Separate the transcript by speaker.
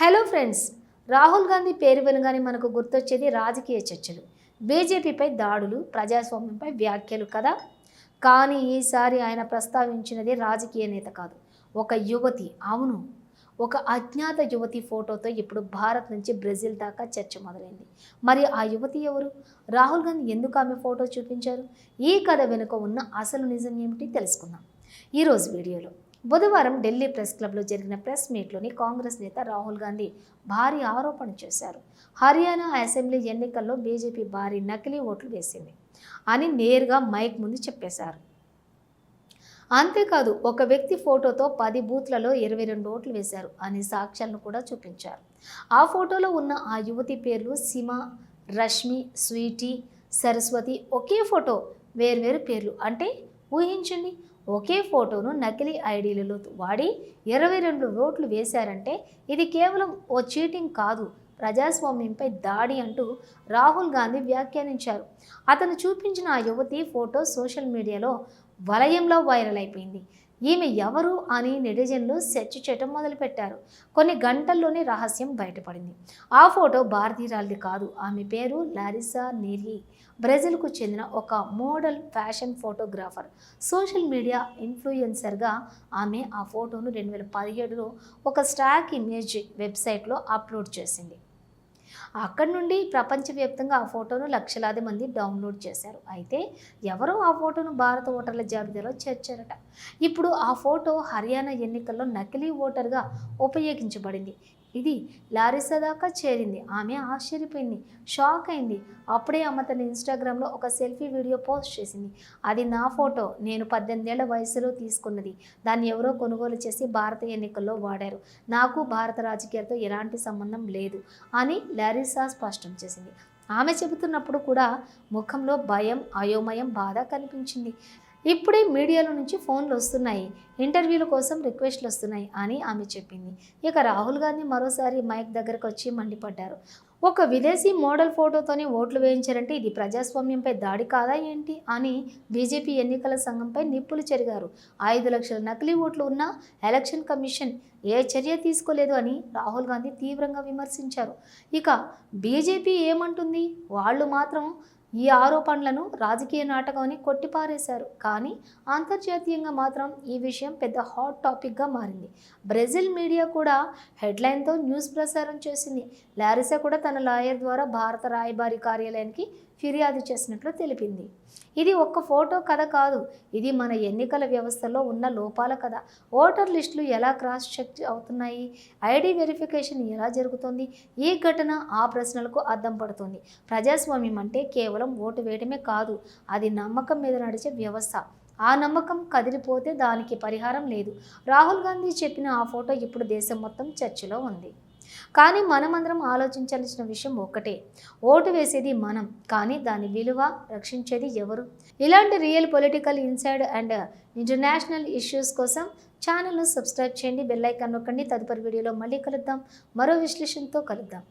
Speaker 1: Hello friends Rahul Gandhi పేరు వినగానే మనకు గుర్తొచ్చేది రాజకీయ చర్చలు. బీజేపీపై దాడులు ప్రజాస్వామ్యంపై వ్యాఖ్యలు కదా? కానీ ఈసారి ఆయన ప్రస్తావించినది రాజకీయ నేత కాదు. ఒక యువతి అవును. ఒక అజ్ఞాత యువతి ఫోటోతో ఇప్పుడు భారత్ నుంచి బ్రెజిల్ దాకా చర్చ మొదలైంది. మరి ఆ యువతి ఎవరు? రాహుల్ గాంధీ ఎందుకు ఆమె ఫోటో చూపించారు? ఈ కథ వెనుక ఉన్న అసలు నిజం ఏమిటి తెలుసుకుందాం. ఈరోజు వీడియోలో బుధవారం ఢిల్లీ ప్రెస్ క్లబ్లో జరిగిన ప్రెస్ మీట్లోని కాంగ్రెస్ నేత రాహుల్ గాంధీ భారీ ఆరోపణ చేశారు. హర్యానా అసెంబ్లీ ఎన్నికల్లో బీజేపీ భారీ నకిలీ ఓట్లు వేసింది అని నేరుగా మైక్ ముందు చెప్పేశారు. అంతేకాదు ఒక వ్యక్తి ఫోటోతో పది బూత్లలో ఇరవై రెండు ఓట్లు వేశారు అనే సాక్ష్యాలను కూడా చూపించారు. ఆ ఫోటోలో ఉన్న ఆ యువతి పేర్లు సిమ రష్మి స్వీటీ సరస్వతి ఒకే ఫోటో వేర్వేరు పేర్లు అంటే ఊహించండి ఒకే ఫోటోను నకిలీ ఐడీలలో వాడి ఇరవై రెండు ఓట్లు వేశారంటే ఇది కేవలం ఓ చీటింగ్ కాదు. ప్రజాస్వామ్యంపై దాడి అంటూ రాహుల్ గాంధీ వ్యాఖ్యానించారు. అతను చూపించిన ఆ యువతి ఫోటో సోషల్ మీడియాలో వలయంలో వైరల్ అయిపోయింది. ఈమె ఎవరు అని నెటిజన్లు సెర్చ్ చేయటం మొదలుపెట్టారు. కొన్ని గంటల్లోనే రహస్యం బయటపడింది. ఆ ఫోటో భారతీయురాలిది కాదు. ఆమె పేరు లారిసా నేరి బ్రెజిల్కు చెందిన ఒక model fashion photographer social media ఇన్ఫ్లుయెన్సర్గా ఆమె ఆ ఫోటోను రెండు వేల పదిహేడులో ఒక స్టాక్ ఇమేజ్ వెబ్సైట్లో అప్లోడ్ చేసింది. అక్కడి నుండి ప్రపంచవ్యాప్తంగా ఆ ఫోటోను లక్షలాది మంది డౌన్లోడ్ చేశారు. అయితే ఎవరో ఆ ఫోటోను భారత ఓటర్ల జాబితాలో చేర్చారట. ఇప్పుడు ఆ ఫోటో హర్యానా ఎన్నికల్లో నకిలీ ఓటర్గా ఉపయోగించబడింది. ఇది లారిసా దాకా చేరింది. ఆమె ఆశ్చర్యపోయింది. షాక్ అయింది. అప్పుడే ఆమె తన ఇన్స్టాగ్రామ్లో ఒక సెల్ఫీ వీడియో పోస్ట్ చేసింది. అది నా ఫోటో. నేను పద్దెనిమిదేళ్ళ వయసులో తీసుకున్నది. దాన్ని ఎవరో కొనుగోలు చేసి భారత ఎన్నికల్లో వాడారు. నాకు భారత రాజకీయాలతో ఎలాంటి సంబంధం లేదు అని లారిసా స్పష్టం చేసింది. ఆమె చెబుతున్నప్పుడు కూడా ముఖంలో భయం అయోమయం బాధ కనిపించింది. ఇప్పుడే మీడియాలో నుంచి ఫోన్లు వస్తున్నాయి. ఇంటర్వ్యూల కోసం రిక్వెస్ట్లు వస్తున్నాయి అని ఆమె చెప్పింది. ఇక రాహుల్ గాంధీ మరోసారి మైక్ దగ్గరకు వచ్చి మండిపడ్డారు. ఒక విదేశీ మోడల్ ఫోటోతోనే ఓట్లు వేయించారంటే ఇది ప్రజాస్వామ్యంపై దాడి కాదా ఏంటి అని బీజేపీ ఎన్నికల సంఘంపై నిప్పులు చెరిగారు. ఐదు లక్షల నకిలీ ఓట్లు ఉన్న ఎలక్షన్ కమిషన్ ఏ చర్య తీసుకోలేదు అని రాహుల్ గాంధీ తీవ్రంగా విమర్శించారు. ఇక బీజేపీ ఏమంటుంది? వాళ్ళు మాత్రం ఈ ఆరోపణలను రాజకీయ నాటకమని కొట్టిపారేశారు. కానీ అంతర్జాతీయంగా మాత్రం ఈ విషయం పెద్ద హాట్ టాపిక్గా మారింది. బ్రెజిల్ మీడియా కూడా హెడ్లైన్తో న్యూస్ ప్రసారం చేసింది. లారిసా కూడా తన లాయర్ ద్వారా భారత రాయబారి కార్యాలయానికి ఫిర్యాదు చేసినట్లు తెలిపింది. ఇది ఒక్క ఫోటో కథ కాదు. ఇది మన ఎన్నికల వ్యవస్థలో ఉన్న లోపాల కథ. ఓటర్ లిస్టులు ఎలా క్రాస్ చెక్ అవుతున్నాయి? ఐడి వెరిఫికేషన్ ఎలా జరుగుతుంది? ఈ ఘటన ఆ ప్రశ్నలకు అద్దం పడుతుంది. ప్రజాస్వామ్యం అంటే కేవలం ఓటు వేయడమే కాదు. అది నమ్మకం మీద నడిచే వ్యవస్థ. ఆ నమ్మకం కదిలిపోతే దానికి పరిహారం లేదు. రాహుల్ గాంధీ చెప్పిన ఆ ఫోటో ఇప్పుడు దేశం మొత్తం చర్చలో ఉంది. కానీ మనమందరం ఆలోచించాల్సిన విషయం ఒక్కటే. ఓటు వేసేది మనం కానీ దాని విలువ రక్షించేది ఎవరు? ఇలాంటి real political inside and international issues కోసం ఛానల్ను సబ్స్క్రైబ్ చేయండి బెల్ ఐకాన్ నొక్కండి. తదుపరి వీడియోలో మళ్ళీ కలుద్దాం. మరో విశ్లేషణతో కలుద్దాం.